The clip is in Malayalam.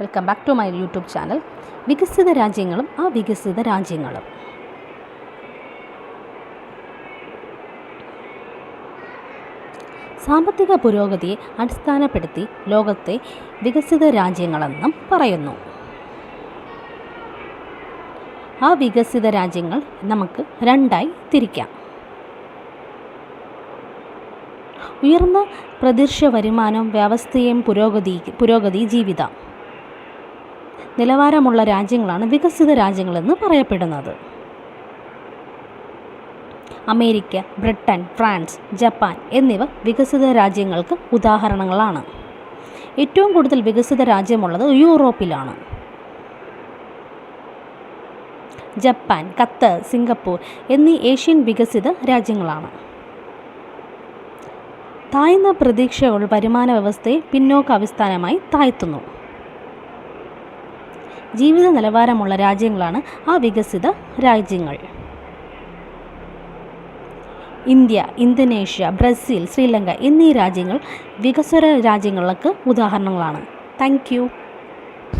Welcome back to my YouTube channel. വികസിത രാജ്യങ്ങളും ആ വികസിത രാജ്യങ്ങളും. സാമ്പത്തിക പുരോഗതിയെ അടിസ്ഥാനപ്പെടുത്തി ലോകത്തെ വികസിത രാജ്യങ്ങളെന്നും പറയുന്നു. ആ വികസിത രാജ്യങ്ങൾ നമുക്ക് രണ്ടായി തിരിക്കാം. ഉയർന്ന പ്രതീക്ഷ വരുമാനം വ്യവസ്ഥയും പുരോഗതി പുരോഗതി ജീവിതം. നിലവാരമുള്ള രാജ്യങ്ങളാണ് വികസിത രാജ്യങ്ങളെന്ന് പറയപ്പെടുന്നത്. അമേരിക്ക ബ്രിട്ടൻ ഫ്രാൻസ് ജപ്പാൻ എന്നിവ വികസിത രാജ്യങ്ങൾക്ക് ഉദാഹരണങ്ങളാണ്. ഏറ്റവും കൂടുതൽ വികസിത രാജ്യമുള്ളത് യൂറോപ്പിലാണ്. ജപ്പാൻ ഖത്തർ സിംഗപ്പൂർ എന്നീ ഏഷ്യൻ വികസിത രാജ്യങ്ങളാണ്. താഴ്ന്ന പ്രതീക്ഷകൾ വരുമാന വ്യവസ്ഥയെ പിന്നോക്കാവസ്ഥാനമായി താഴ്ത്തുന്നു. ജീവിത നിലവാരമുള്ള രാജ്യങ്ങളാണ് ആ വികസിത രാജ്യങ്ങൾ. ഇന്ത്യ ഇന്തോനേഷ്യ ബ്രസീൽ ശ്രീലങ്ക എന്നീ രാജ്യങ്ങൾ വികസ്വര രാജ്യങ്ങൾക്ക് ഉദാഹരണങ്ങളാണ്. താങ്ക്